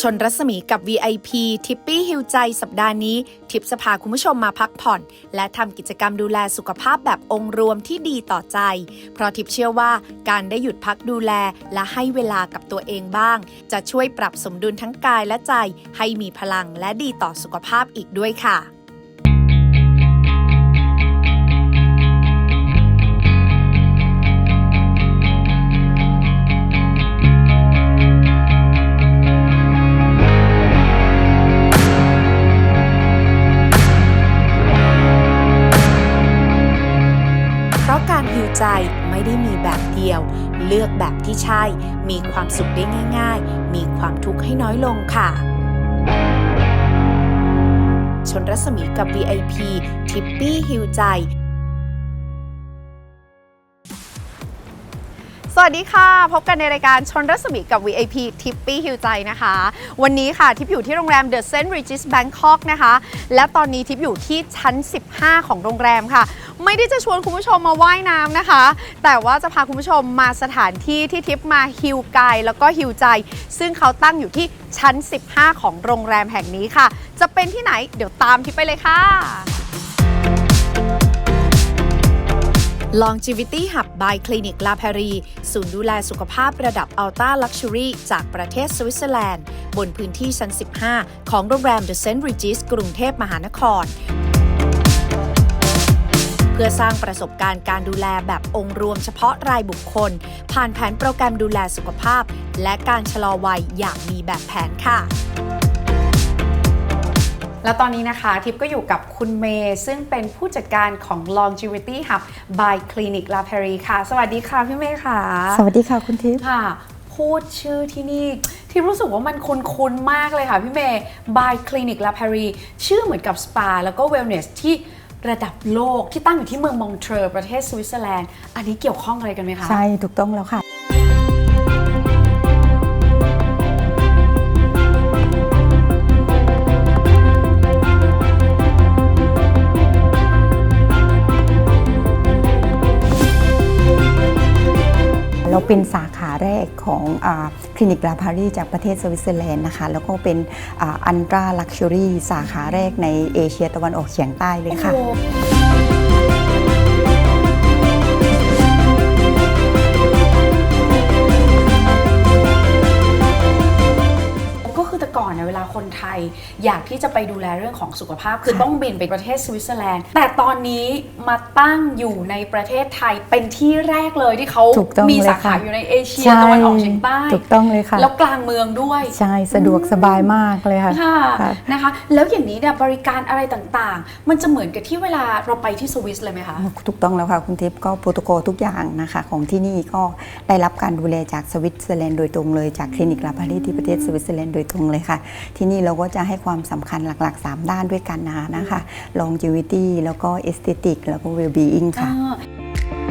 ชนรัศมีกับ VIP ทิปปี้ฮิวใจสัปดาห์นี้ ทิปจะพาคุณผู้ชมมาพักผ่อน และทำกิจกรรมดูแลสุขภาพแบบองค์รวมที่ดีต่อใจ เพราะทิปเชื่อว่าการได้หยุดพักดูแลและให้เวลากับตัวเองบ้าง จะช่วยปรับสมดุลทั้งกายและใจ ให้มีพลังและดีต่อสุขภาพอีกด้วยค่ะ เลือกแบบที่ใช่ มีความสุขได้ง่าย ๆ มีความทุกข์ให้น้อยลงค่ะ ชนรัศมีกับ VIP ทิปปี้ฮิวใจ วัสดีค่ะ พบกันในรายการชนรัศมีกับ VIP ทิปปี้ฮิวใจนะคะ วันนี้ค่ะทิปอยู่ที่โรงแรม The St. Regis Bangkok นะคะ และตอนนี้ทิปอยู่ที่ชั้น 15 ของโรงแรมค่ะ ไม่ได้จะชวนคุณผู้ชมมาว่ายน้ำนะคะ แต่ว่าจะพาคุณผู้ชมมาสถานที่ที่ทิปมาฮิวกายแล้วก็ฮิวใจ ซึ่งเขาตั้งอยู่ที่ชั้น 15 ของโรงแรมแห่งนี้ค่ะ จะเป็นที่ไหนเดี๋ยวตามทิปไปเลยค่ะ Longevity Hub by Clinic La p a r i ศูนย์ดูแลสุขภาพระดับ Ultra Luxury จากประเทศสวิตเซอร์แลนด์ บนพื้นที่ชั้น 15 ของโรงแรม The St. Regis กรุงเทพมหานคร เพื่อสร้างประสบการณ์การดูแลแบบองค์รวมเฉพาะรายบุคคล ผ่านแผนโปรแกรมดูแลสุขภาพ และการชะลอวัยอย่างมีแบบแผนค่ะ แล้วตอนนี้นะคะทิพย์ก็อยู่กับคุณเมย์ซึ่งเป็นผู้จัดการของ Longevity Hub by Clinic La p a r i ค่ะ สวัสดีค่ะพี่เมย์ค่ะ สวัสดีค่ะคุณทิพย์ค่ะ พูดชื่อที่นี่ที่รู้สึกว่ามันคุ้นๆมากเลยค่ะพี่เมย์ by Clinic La p a r i ชื่อเหมือนกับสปาแล้วก็ Wellness ที่ระดับโลกที่ตั้งอยู่ที่เมืองมองเทรอประเทศสวิตเซอร์แลนด์ อันนี้เกี่ยวข้องอะไรกันไหมคะ ใช่ ถูกต้องแล้วค่ะ เราเป็นสาขาแรกของคลินิกลาพารีจากประเทศสวิตเซอร์แลนด์นะคะแล้วก็เป็นอันตราลักชัวรี่สาขาแรกในเอเชียตะวันออกเฉียงใต้เลยค่ะ คนไทย อยากที่จะไปดูแลเรื่องของสุขภาพ คือค่ะต้องบินไปประเทศสวิตเซอร์แลนด์ แต่ตอนนี้มาตั้งอยู่ในประเทศไทยเป็นที่แรกเลยที่เขาถูกต้องมีเลยสาขาค่ะอยู่ในเอเชียตะวันออกเฉียงใต้ถูกต้องเลยค่ะ แล้วกลางเมืองด้วยใช่สะดวกสบายมากเลยค่ะค่ะค่ะนะคะ แล้วอย่างนี้เนี่ยบริการอะไรต่างๆ มันจะเหมือนกับที่เวลาเราไปที่สวิสเลยไหมคะถูกต้องแล้วค่ะคุณทิพย์ก็โปรโตโคอลทุกอย่างนะคะของที่นี่ก็ได้รับการดูแลจากสวิตเซอร์แลนด์โดยตรงเลยจากคลินิกลาพารีที่ประเทศสวิตเซอร์แลนด์โดยตรงเลยค่ะที่ที่นี่เราก็จะให้ความสำคัญหลัก ๆ 3 ด้านด้วยกันนะคะนะคะ longevity แล้วก็ aesthetic แล้วก็ well-being ค่ะ อ่า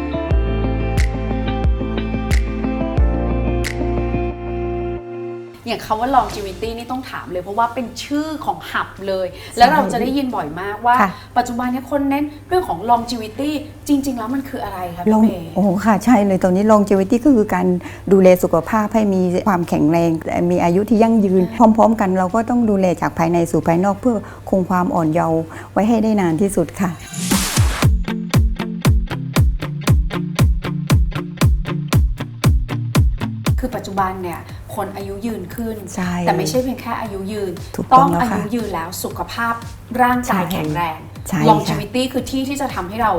อย่างคำว่า longevity นี่ต้องถามเลย เพราะว่าเป็นชื่อของหับเลย แล้วเราจะได้ยินบ่อยมากว่า ค่ะ ปัจจุบันเนี้คนเน้นเรื่องของ longevity จริง ๆ แล้วมันคืออะไรคะลพี่องเมย์ โอ้ค่ะใช่เลยตอนนี้ longevity ก็คือการดูแลสุขภาพให้มีความแข็งแรง มีอายุที่ยั่งยืน พร้อม ๆ กันเราก็ต้องดูแลจากภายในสู่ภายนอกเพื่อคงความอ่อนเยาว์ไว้ให้ได้นานที่สุดค่ะ คือปัจจุบันเนี่ย คนอายุยืนขึ้น ใช่แต่ไม่ใช่เพียงแค่อายุยืน ถูกต้องอาแล้วค่ะ ยุยืนแล้วสุขภาพร่างกายใช่แข็งแรง ใช่ค่ะ longevity คือที่ที่จะทำให้เรา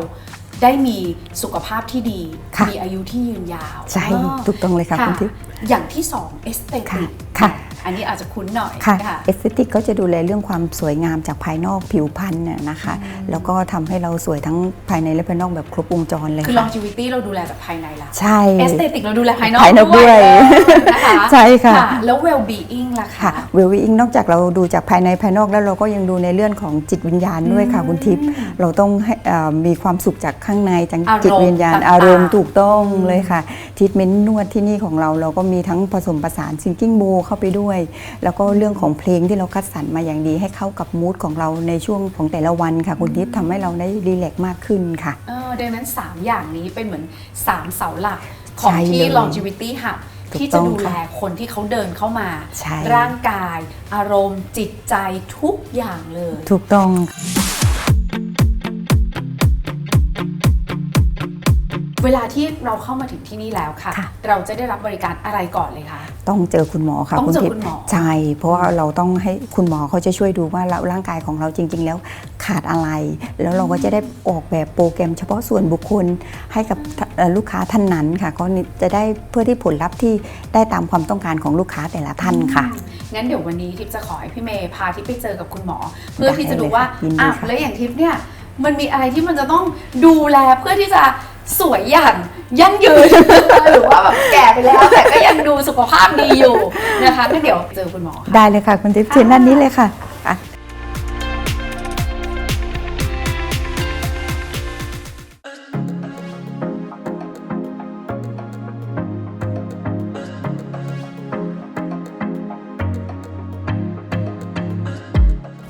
ได้มีสุขภาพที่ดี ค่ะ มีอายุที่ยืนยาวใช่อ๋อถูกต้องเลยค่ะคุณทิพย์ อย่างที่สอง aesthetic ค่ะค่ะ อันนี้อาจจะคุ้นหน่อยค่ะนะคะเอสเตติกก็จะดูแลเรื่องความสวยงามจากภายนอกผิวพรรณน่ะนะคะ แล้วก็ทำให้เราสวยทั้งภายในและภายนอกแบบครบวงจรเลยคือค่ะ longevity เราดูแลจากภายในละใช่ aesthetic เราดูแลภายนอกภายนอกด้วยนะคะใช่ค่ะ แล้ว well being ล่ะค่ะคะเวลวิงนอกจากเราดูจากภายในภายนอกแล้วเราก็ยังดูในเรื่องของจิตวิญญาณด้วยค่ะคุณทิพย์เราต้องให้เอ่อมีความสุขจากข้างในจากอารมณ์จิตวิญญาณต่างๆอารมณ์ถูกต้องเลยค่ะทิทเมนต์นวดที่นี่ของเราเราก็มีทั้งผสมผสานซิงกิ้งโบเข้าไปด้วยด้วย แล้วก็เรื่องของเพลงที่เราคัดสรรมาอย่างดีให้เข้ากับมูดของเราในช่วงของแต่ละวันค่ะคุณทิพย์ทำให้เราได้รีแลกซ์มากขึ้นค่ะเออดังนั้น 3 อย่างนี้เป็นเหมือน 3 เสาหลักของใช่ที่เลย longevity hub ถูกที่จะต้องดูแลค่ะคนที่เขาเดินเข้ามาใช่ร่างกาย อารมณ์จิตใจทุกอย่างเลย ถูกต้อง เวลาที่เราเข้ามาถึงที่นี่แล้วค่ะ ค่ะ เราจะได้รับบริการอะไรก่อนเลยคะ ต้องเจอคุณหมอค่ะต้องคุณเจอทิพคุณย์หมอ ใช่เพราะว่าเราต้องให้คุณหมอเขาจะช่วยดูว่าเราร่างกายของเราจริง ๆ แล้วขาดอะไร แล้วเราก็จะได้ออกแบบโปรแกรมเฉพาะส่วนบุคคลให้กับเอ่อลูกค้าท่านนั้นค่ะก็จะได้เพื่อที่ผลลัพธ์ที่ได้ตามความต้องการของลูกค้าแต่ละท่านค่ะ งั้นเดี๋ยววันนี้ทิพย์จะขอให้พี่เมย์พาทิพย์ไปเจอกับคุณหมอ เพื่อที่จะดูได้เลยว่าค่ะยินดีอะค่ะ แล้วอย่างทิพย์เนี่ยมันมีอะไรที่มันจะต้องดูแลเพื่อที่จะ สวยอย่างยั่งยืน หรือว่าแบบแก่ไปแล้ว แต่ก็ยังดูสุขภาพดีอยู่นะคะงั้นเดี๋ยวเจอคุณหมอค่ะได้เลยค่ะ คุณทิพย์เชิญด้านนี้เลยค่ะอะ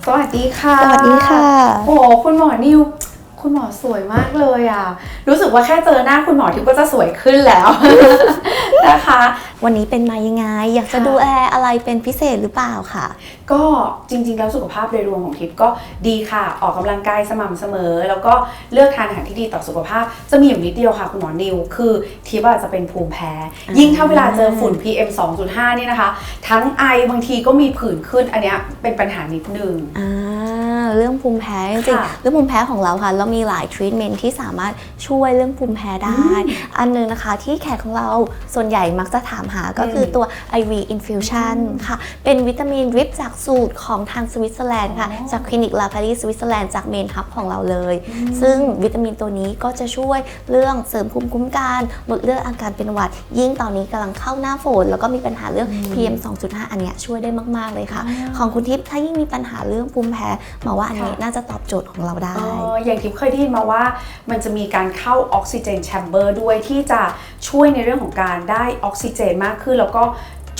สวัสดีค่ะ สวัสดีค่ะ โอ้โหคุณหมอนิว คุณหมอสวยมากเลยอะ รู้สึกว่าแค่เจอหน้าคุณหมอทิพย์ก็จะสวยขึ้นแล้วนะคะ วันนี้เป็นมายังไง อยากจะค่ะดูแลอะไรเป็นพิเศษหรือเปล่าค่ะ ก็จริงๆ แล้วสุขภาพโดยรวมของทิพย์ก็ดีค่ะ ออกกำลังกายสม่ำเสมอ แล้วก็เลือกทานอาหารที่ดีต่อสุขภาพ จะมีอยู่นิดเดียวค่ะคุณหมอนิว คือทิพย์อาจจะเป็นภูมิแพ้ ยิ่งถ้าเวลาเจอฝุ่น PM 2.5 นี่นะคะ ทั้งไอบางทีก็มีผื่นขึ้นอันเนี้ยเป็นปัญหานิดนึงอ่า เรื่องภูมิแพ้จริงค่ะๆเรื่องภูมิแพ้ของเราค่ะเรามีหลายทรีทเมนต์ที่สามารถช่วยเรื่องภูมิแพ้ได้ อันหนึงนะคะที่แขกของเราส่วนใหญ่มักจะถามหาก็คือตัว IV infusion ค่ะ เป็นวิตามินดริปจากสูตรของทางสวิตเซอร์แลนด์ค่ะ จากคลินิกลาพารีสวิตเซอร์แลนด์จากเมนฮับของเราเลย ซึ่งวิตามินตัวนี้ก็จะช่วยเรื่องเสริมภูมิคุ้มกันลดเรื่องอาการเป็นหวัด ยิ่งตอนนี้กำลังเข้าหน้าฝนแล้วก็มีปัญหาเรื่อง PM 2.5 อันเนี้ยช่วยได้มาก ๆ เลยค่ะ ของคุณทิพย์ถ้ายิ่งมีปัญหาเรื่องภูมิแพ้หมาว่าอันนี้ค่ะน่าจะตอบโจทย์ของเราได้เอออย่างทิพย์เคยได้ยินมาว่ามันจะมีการเข้าออกซิเจนแชมเบอร์ด้วยที่จะช่วยในเรื่องของการได้ออกซิเจนมากขึ้น แล้วก็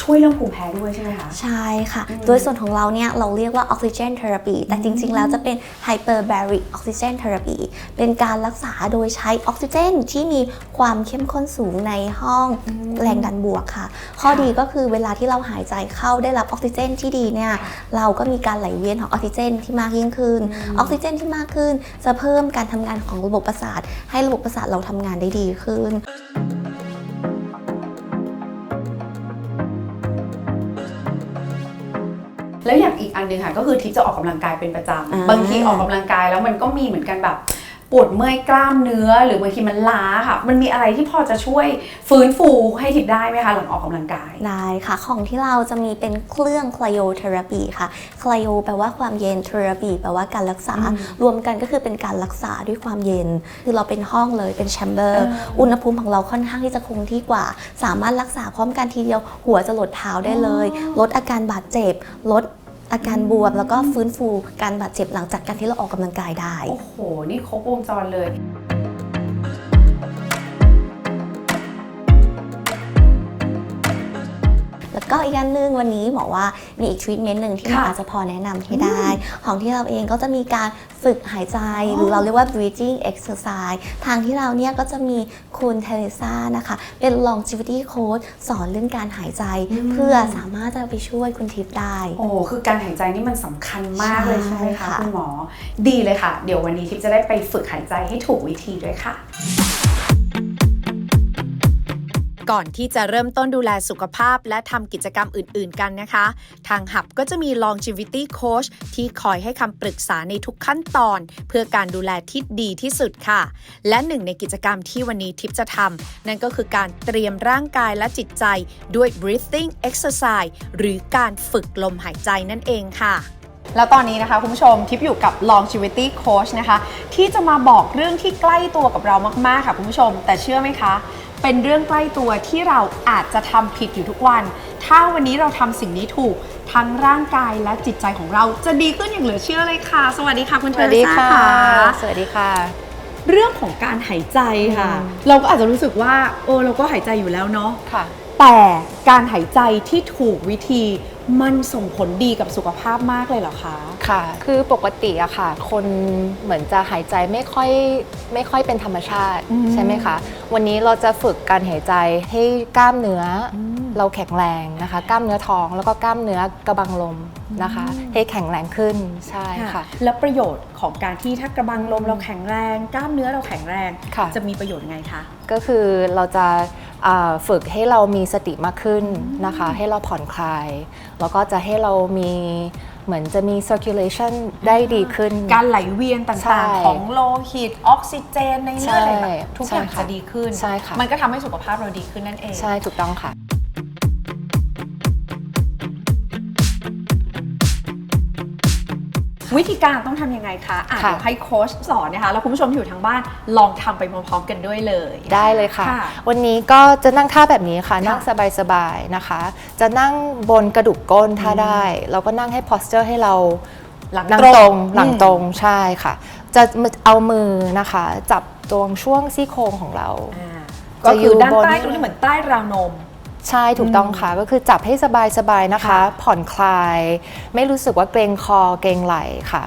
ช่วยเรื่องภูมิแพ้ด้วยใช่ไหมคะ ใช่ค่ะ โดยส่วนของเราเนี่ยเราเรียกว่าออกซิเจนเทอราปีแต่จริง ๆ แล้วจะเป็นไฮเปอร์บาริกออกซิเจนเทอราปีเป็นการรักษาโดยใช้ออกซิเจนที่มีความเข้มข้นสูงในห้องแรงดันบวกค่ะ ข้อดีก็คือเวลาที่เราหายใจเข้าได้รับออกซิเจนที่ดีเนี่ยเราก็มีการไหลเวียนของออกซิเจนที่มากยิ่งขึ้น ออกซิเจนที่มากขึ้น จะเพิ่มการทำงานของระบบประสาท ให้ระบบประสาทเราทำงานได้ดีขึ้น แล้วอย่างอีกอันหนึ่งค่ะก็คือทิพย์จะออกกำลังกายเป็นประจอ่าำบางทีออกกำลังกายแล้วมันก็มีเหมือนกันแบบ ปวดเมื่อยกล้ามเนื้อ หรือบางทีมันล้าค่ะ มันมีอะไรที่พอจะช่วยฟื้นฟูให้ทิพย์ได้ไหมคะหลังออกกำลังกาย ได้ค่ะ ของที่เราจะมีเป็นเครื่อง cryotherapy ค่ะ cryo แปลว่าความเย็น therapy แปลว่าการรักษา รวมกันก็คือเป็นการรักษาด้วยความเย็น คือเราเป็นห้องเลยเป็น chamber เอออุณหภูมิของเราค่อนข้างที่จะคงที่กว่า สามารถรักษาพร้อมกันทีเดียวหัวจะหลดเท้าได้เลย ลดอาการบาดเจ็บลด อาการบวมแล้วก็ฟื้นฟูการบาดเจ็บหลังจากการที่เราออกกำลังกายได้ โอ้โห นี่ครบวงจรเลย ก็อีกอันหนึงวันนี้บอกว่ามีอีกทรีทเมนต์หนึ่งที่หมอค่ะอาจจะพอแนะนำให้ได้ ของที่เราเองก็จะมีการฝึกหายใจ หรือเราเรียกว่า breathing exercise ทางที่เราเนี่ยก็จะมีคุณเทเลซ่านะคะ เป็น longevity coach สอนเรื่องการหายใจเพื่อสามารถจะไปช่วยคุณทิพย์ได้ โอ้ คือการหายใจนี่มันสำคัญมากเลยใช่ไหมใช่คะค่ะคุณหมอ ดีเลยค่ะ เดี๋ยววันนี้ทิพย์จะได้ไปฝึกหายใจให้ถูกวิธีด้วยค่ะ ก่อนที่จะเริ่มต้นดูแลสุขภาพ และทำกิจกรรมอื่น ๆ กันนะคะ ทางหับก็จะมี longevity coach ที่คอยให้คำปรึกษาในทุกขั้นตอน เพื่อการดูแลที่ดีที่สุดค่ะ และหนึ่งในกิจกรรมที่วันนี้ทิพย์จะทำนั่นก็คือการเตรียมร่างกายและจิตใจด้วย breathing exercise หรือการฝึกลมหายใจนั่นเองค่ะแล้วตอนนี้นะคะคุณผู้ชมทิพย์อยู่กับ longevity coach นะคะ ที่จะมาบอกเรื่องที่ใกล้ตัวกับเรามาก ๆ ค่ะคุณผู้ชม แต่เชื่อไหมคะ เป็นเรื่องใกล้ตัวที่เราอาจจะทำผิดอยู่ทุกวัน ถ้าวันนี้เราทำสิ่งนี้ถูก ทั้งร่างกายและจิตใจของเราจะดีขึ้นอย่างเหลือเชื่อเลยค่ะ สวัสดีค่ะคุณเทสอวัสร์ดีซ่าค่ะค่ะ สวัสดีค่ะ เรื่องของการหายใจค่ะ เราก็อาจจะรู้สึกว่าเออเราก็หายใจอยู่แล้วเนาะค่ะ แต่การหายใจที่ถูกวิธีมันส่งผลดีกับสุขภาพมากเลยเหรอคะ ค่ะ คือปกติอะค่ะ คนเหมือนจะหายใจไม่ค่อยไม่ค่อยเป็นธรรมชาติอืมใช่ไหมคะ วันนี้เราจะฝึกการหายใจให้กล้ามเนื้ออมเราแข็งแรงนะคะ กล้ามเนื้อท้องแล้วก็กล้ามเนื้อกระบังลมนะคะให้แข็งแรงขึ้นใช่ค่ะ แล้วประโยชน์ของการที่ถ้ากระบังลมเราแข็งแรง กล้ามเนื้อเราแข็งแรง ค่ะ จะมีประโยชน์ไงคะ ก็คือเราจะอ่า ฝึกให้เรามีสติมากขึ้นนะคะ ให้เราผ่อนคลาย แล้วก็จะให้เรามีเหมือนจะมี circulation ได้ดีขึ้น การไหลเวียนใช่ต่างๆ ของโลหิตออกซิเจนในเลือดอะไรแบบใช่ทุกอย่างใช่ค่ะจะดีขึ้น ใช่ค่ะ มันก็ทำให้สุขภาพเราดีขึ้นนั่นเอง ใช่ถูกต้องค่ะ วิธีการต้องทำยังไงคะอะค่ะเดี๋ยวให้โค้ชสอนนะคะ แล้วคุณผู้ชมที่อยู่ทางบ้านลองทำไปพร้อมๆกันด้วยเลย ได้เลยค่ะ ค่ะวันนี้ก็จะนั่งท่าแบบนี้ค่ะค่ะนั่งสบายๆนะคะ จะนั่งบนกระดูกก้นถ้าได้เราก็นั่งให้ posture ให้เราหลังนั่งตรงตรงหลังอืมตรงใช่ค่ะ จะเอามือนะคะ จับตรงช่วงซี่โครงของเรา อ่าก็คือด้านใต้จะอยู่บนตรงนี้เหมือนใต้ราวนม ใช่ถูกต้องค่ะก็คือจับให้สบายๆนะคะค่ะผ่อนคลาย ไม่รู้สึกว่าเกรงคอเกรงไหล่ค่ะ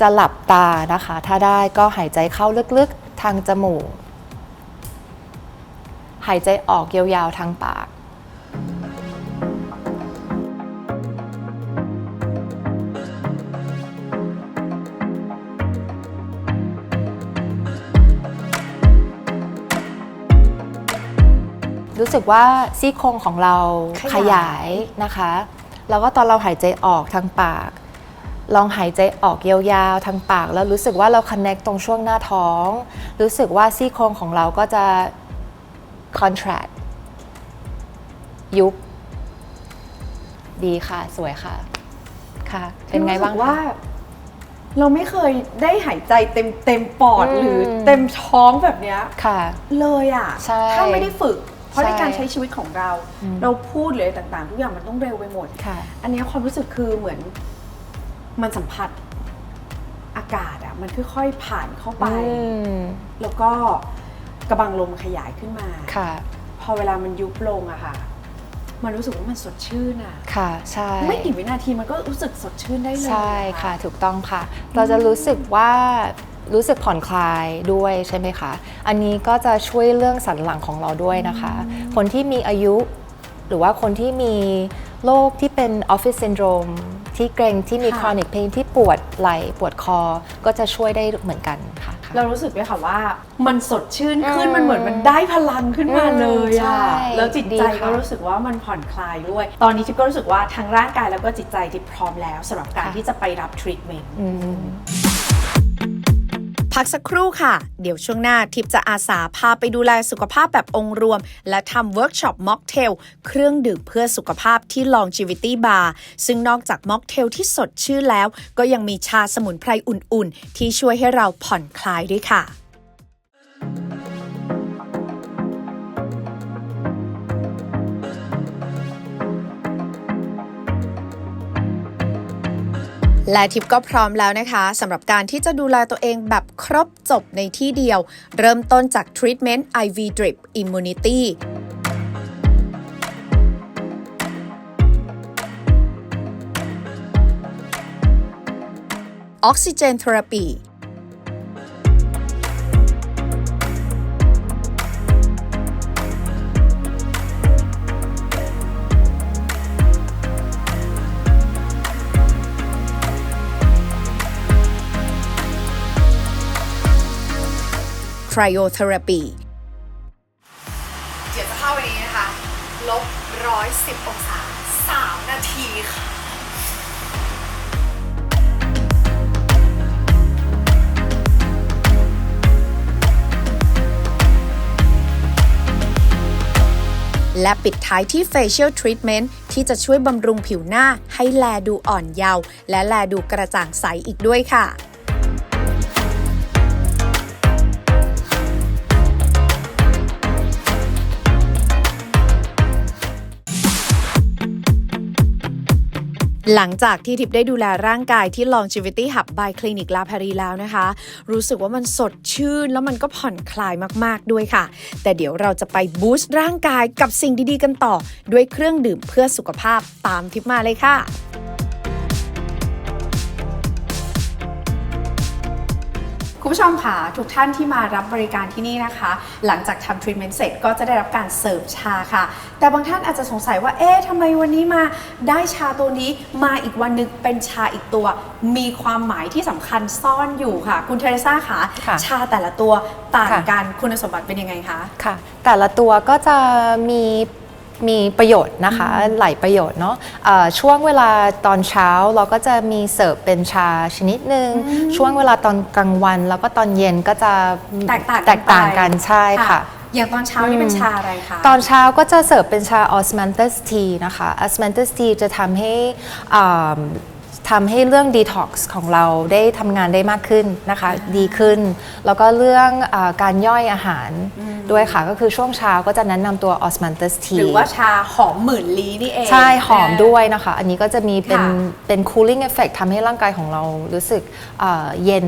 จะหลับตานะคะ ถ้าได้ก็หายใจเข้าลึกๆทางจมูก หายใจออกยาวๆทางปาก สึกว่าซี่โครงของเราขขยายยายนะคะ แล้วก็ตอนเราหายใจออกทางปาก ลองหายใจออกยาวๆทางปาก แล้วรู้สึกว่าเราคอนเน c t ตรงช่วงหน้าท้อง รู้สึกว่าซี่โครงของเราก็จะ contract ยุบ ดีค่ะ สวยค่ะ ค่ะ เป็นไงบ้างรู้สึกว่าคะเราไม่เคยได้หายใจเต็มเต็มปอดอืม หรือเต็มท้องแบบเนี้ยค่ะ เลยอะ ใช่ ถ้าไม่ได้ฝึก เพราะใช่ในการใช้ชีวิตของเราอืมเราพูดหรืออะไรต่างๆ ทุกอย่างมันต้องเร็วไปหมดค่ะอันเนี้ยความรู้สึกคือเหมือนมันสัมผัสอากาศอะมันค่อยๆผ่านเข้าไปอืมแล้วก็กระบังลมขยายขึ้นมาค่ะพอเวลามันยุบลงอะค่ะ มันรู้สึกว่ามันสดชื่นอะค่ะ ใช่ ไม่กี่วินาทีมันก็รู้สึกสดชื่นได้เลย ใช่ค่ะ ถูกต้องค่ะ เราจะรู้สึกว่า รู้สึกผ่อนคลายด้วยใช่ไหมคะ อันนี้ก็จะช่วยเรื่องสันหลังของเราด้วยนะคะ คนที่มีอายุ หรือว่าคนที่มีโรคที่เป็นออฟฟิศซินโดรมที่เกรงที่มีค่ะ chronic pain ที่ปวดไหล่ปวดคอ ก็จะช่วยได้เหมือนกันค่ะ เรารู้สึกด้วยค่ะว่า มันสดชื่นขึ้นอืมมันเหมือนมันได้พลังขึ้นมาเลยอืมใช่อะแล้วจิตดีใจค่ะก็รู้สึกว่ามันผ่อนคลายด้วย ตอนนี้ทิพย์ก็รู้สึกว่าทั้งร่างกายแล้วก็จิตใจทิพย์พร้อมแล้วสำหรับการค่ะ ที่จะไปรับทรีทเมนต์ อืม พักสักครู่ค่ะ เดี๋ยวช่วงหน้าทิปจะอาสาพาไปดูแลสุขภาพแบบองค์รวม และทำเวิร์กช็อปม็อกเทลเครื่องดื่มเพื่อสุขภาพที่ Longevity Bar ซึ่งนอกจากม็อกเทลที่สดชื่นแล้ว ก็ยังมีชาสมุนไพรอุ่นๆ ที่ช่วยให้เราผ่อนคลายด้วยค่ะ และทิปก็พร้อมแล้วนะคะสำหรับการที่จะดูแลตัวเองแบบครบจบในที่เดียว เริ่มต้นจากทรีทเมนต์ IV Drip Immunity ออกซิเจนเทอราปี Cryotherapy เดี๋ยวจะเข้าวันนี้นะคะ ลบร้อยสิบองศาสามนาทีค่ะและปิดท้ายที่ Facial Treatment ที่จะช่วยบำรุงผิวหน้าให้แลดูอ่อนเยาว์และแลดูกระจ่างใสอีกด้วยค่ะ หลังจากที่ทิพย์ได้ดูแลร่างกายที่ Longevity Hub by Clinic La p a r i แล้วนะคะ รู้สึกว่ามันสดชื่น แล้วมันก็ผ่อนคลายมากๆด้วยค่ะ แต่เดี๋ยวเราจะไปบูสต์ร่างกายกับสิ่งดีๆกันต่อ ด้วยเครื่องดื่มเพื่อสุขภาพตามทิพย์มาเลยค่ะ คุณผู้ชมค่ะทุกท่านที่มารับบริการที่นี่นะคะ หลังจากทำทรีทเมนต์เสร็จก็จะได้รับการเสิร์ฟชาค่ะ แต่บางท่านอาจจะสงสัยว่าเอ๊ะทำไมวันนี้มาได้ชาตัวนี้มาอีกวันหนึงเป็นชาอีกตัว มีความหมายที่สำคัญซ่อนอยู่ค่ะ คุณเทเรซ่าค่ะค่ะชาแต่ละตัวต่างค่ะ กันคุณสมบัติเป็นยังไงคะ ค่ะ แต่ละตัวก็จะมี มีประโยชน์นะคะหลายประโยชน์เนาะเอ่อช่วงเวลาตอนเช้าเราก็จะมีเสิร์ฟเป็นชาชนิดหนึ่งช่วงเวลาตอนกลางวัน แล้วก็ตอนเย็นก็จะแตกต่างแตกต่างไปกันใช่ค่ะอย่างตอนเช้านี่เป็นชาอะไรคะ ตอนเช้าก็จะเสิร์ฟเป็นชา osmanthus tea นะคะ osmanthus tea จะทำให้อ่า ทำให้เรื่อง detox ของเราได้ทำงานได้มากขึ้นนะคะ ดีขึ้น แล้วก็เรื่องอาการย่อยอาหารด้วยค่ะ ก็คือช่วงเช้าก็จะแนะนำตัว osmanthus ห tea รือว่าชาหอมหมื่นลี้นี่เอง ใช่หอมด้วยนะคะ อันนี้ก็จะมีเป็นค่ะ เป็น cooling effect ทำให้ร่างกายของเรารู้สึกเอ่อเย็น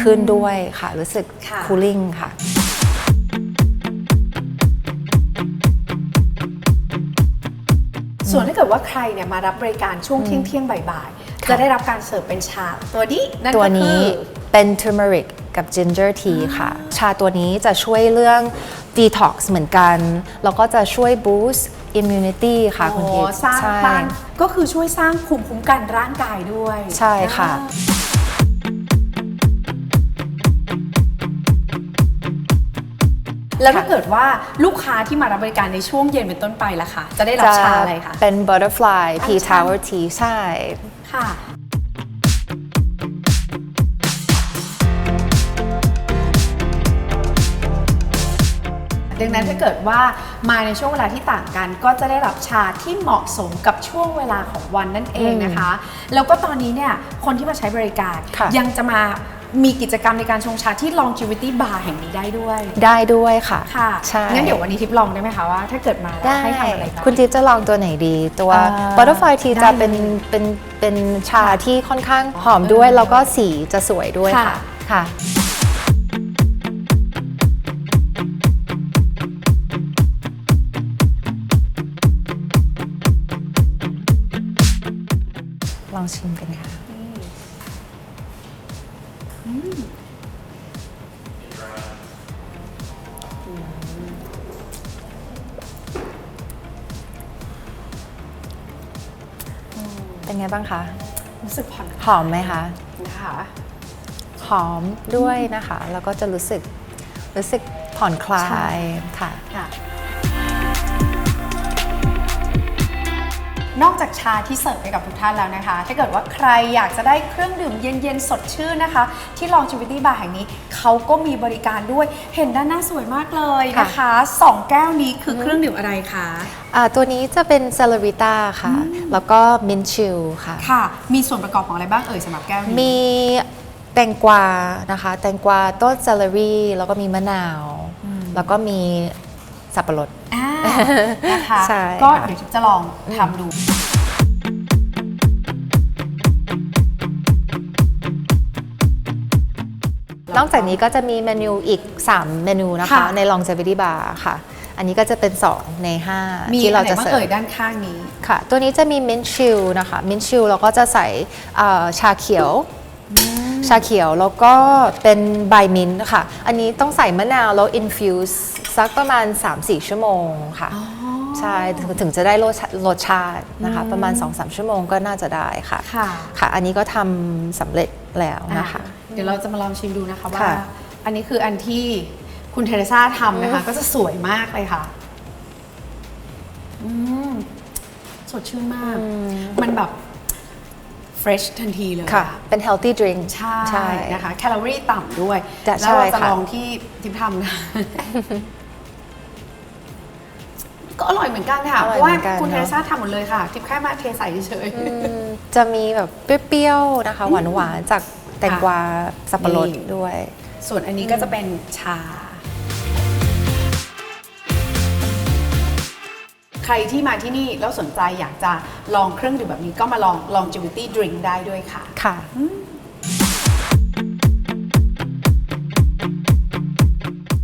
ขึ้นด้วยค่ะ รู้สึก ค่ะ cooling ค่ะ ส่วนถ้าเกิดว่าใครเนี่ยมารับบริการช่วงเที่ยงเที่ยงๆบ่ายๆค่ะจะได้รับการเสิร์ฟเป็นชาตัวนี้นั่นตัวก็คืนี้อเป็น turmeric กับ ginger tea ค่ะ ชาตัวนี้จะช่วยเรื่อง detox เหมือนกัน แล้วก็จะช่วย boost immunity ค่ะคุณโอ้ทิพย์สร้างใช่บ้านก็คือช่วยสร้างภูมิคุ้มกันร่างกายด้วย ใช่ค่ะ แล้วถ้าเกิดว่าลูกค้าที่มารับบริการในช่วงเย็นเป็นต้นไปล่ะคะจะได้รับชาอะไรคะเป็น butterfly อัน tea ชา tower tea ใช่ค่ะดังนั้นถ้าเกิดว่ามาในช่วงเวลาที่ต่างกัน ก็จะได้รับชาที่เหมาะสมกับช่วงเวลาของวันนั่นเองนะคะ แล้วก็ตอนนี้เนี่ยคนที่มาใช้บริการค่ะยังจะมา มีกิจกรรมในการชงชาที่ Longevity Bar แห่งนี้ได้ด้วยได้ด้วยค่ะค่ะใช่งั้นเดี๋ยววันนี้ทิพย์ลองได้ไหมคะว่าถ้าเกิดมาแล้วได้ให้ทำอะไรบ้าง คุณทิพย์จะลองตัวไหนดี ตัว อ่า butterfly tea ได้จะเป็นเลยเป็นเป็นชาที่ค่อนข้างหอมด้วย แล้วก็สีจะสวยด้วยค่ะ ค่ะค่ะ ลองชิมกันค่ะ ไงบ้างคะรู้สึกผ่อนหอมไหมคะนะคะหอมด้วยนะคะ แล้วก็จะรู้สึกรู้สึกผ่อนคลายค่ะ นอกจากชาที่เสิร์ฟให้กับทุกท่านแล้วนะคะ ถ้าเกิดว่าใครอยากจะได้เครื่องดื่มเย็นๆ สดชื่นนะคะ ที่ Longevity Bar แห่งนี้เขาก็มีบริการด้วย เห็นด้านหน้าสวยมากเลยนะคะสองแก้วนี้คือเครื่องดื่มอะไรคะอ่าตัวนี้จะเป็นเซล r ริต้าค่ะ แล้วก็มินชิลค่ะ ค่ะ มีส่วนประกอบของอะไรบ้างเอ่ยสำหรับแก้วนี้ มีแตงกวานะคะ แตงกวาต้นเซล r รี่ แล้วก็มีมะนาว แล้วก็มีสับปะรดอ่า นะคะใช่ก็ค่ะเดี๋ยวทิพย์จะลองทำดู นอกจากนี้ก็จะมีเมนูอีก 3 เมนูนะคะ ค่ะ ใน longevity bar ค่ะ อันนี้ก็จะเป็น 2 ใน 5 มีที่อะเราไรจะบ้างเสิร์เอ่ยฟด้านข้างนี้ ค่ะ ตัวนี้จะมีมินชิลนะคะมินชิลเราก็จะใส่เอ่อชาเขียว ชาเขียวแล้วก็เป็นใบมินท์ค่ะ อันนี้ต้องใส่มะนาวแล้ว infuse สักประมาณ 3-4 ชั่วโมงค่ะใช่ถึงถึงจะได้รสชาติรสชาตินะคะ ประมาณ 2-3 ชั่วโมงก็น่าจะได้ค่ะค่ะ ค่ะ อันนี้ก็ทำสำเร็จแล้วนะคะอะเดี๋ยวเราจะมาลองชิมดูนะคะว่าค่ะอันนี้คืออันที่คุณเทเรซ่าทำนะคะ ก็จะสวยมากเลยค่ะอืมสดชื่นมาก มันแบบ fresh ทันทีเลยค่ะ เป็น healthy drink ใช่ใช่ นะคะ แคลอรี่ต่ำด้วย จะแล้วเราใช่จะค่ะ ลองที่ทิพย์ทำนะ ก็อร่อยเหมือนกันค่ะอเพร่อยราะว่าเหมือนกันคุณเทเนเรอะซ่าทำหมดเลยค่ะ ทิพย์แค่มาเทใส่เฉย อืมจะมีแบบเปรี้ยวๆนะคะ หวานๆจากแตงกวาสับปะรดนี่ด้วยส่วนอันนี้ก็จะเป็นชา ใครที่มาที่นี่แล้วสนใจอยากจะลองเครื่องดื่มแบบนี้ก็มาลอง longevity drink ได้ด้วยค่ะค่ะ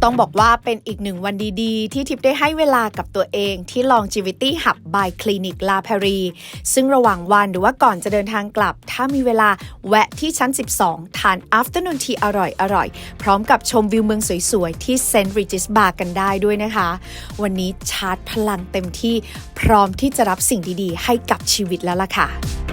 ต้องบอกว่าเป็นอีกหนึ่งวันดี ๆ ที่ทิพย์ได้ให้เวลากับตัวเองที่ Longevity Hub by Clinic La p a r i ซึ่งระหว่างวันหรือว่าก่อนจะเดินทางกลับ ถ้ามีเวลาแวะที่ชั้น 12 ทาน Afternoon Tea อร่อยๆพร้อมกับชมวิวเมืองสวย ๆ ที่ St. Regis Bar กันได้ด้วยนะคะ วันนี้ชาร์จพลังเต็มที่พร้อมที่จะรับสิ่งดี ๆ ให้กับชีวิตแล้วล่ะค่ะ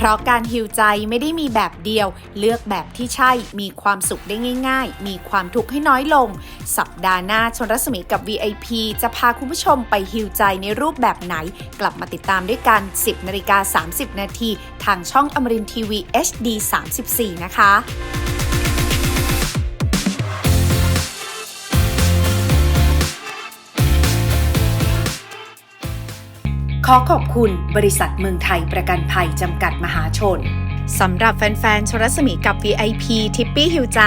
เพราะการฮิวใจไม่ได้มีแบบเดียว เลือกแบบที่ใช่ มีความสุขได้ง่าย ๆ มีความทุกข์ให้น้อยลง สัปดาห์หน้าชนรัศมีกับ VIP จะพาคุณผู้ชมไปฮิวใจในรูปแบบไหน กลับมาติดตามด้วยกัน 10นาฬิกา30 นาที ทางช่องอมรินทีวี HD 34 นะคะ ขอขอบคุณบริษัทเมืองไทยประกันภัยจำกัดมหาชนสำหรับแฟนๆชรัศมีกับ VIP ทิปปี้ฮิวใจ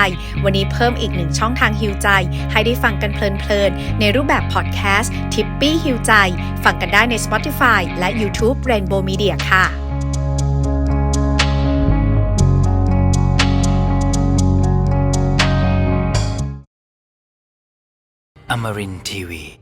วันนี้เพิ่มอีกหนึ่งช่องทางฮิวใจ ให้ได้ฟังกันเพลินๆ ในรูปแบบพอดแคสต์ทิปปี้ฮิวใจ ฟังกันได้ใน Spotify และ YouTube Rainbow Media ค่ะ Amarin Tiwi.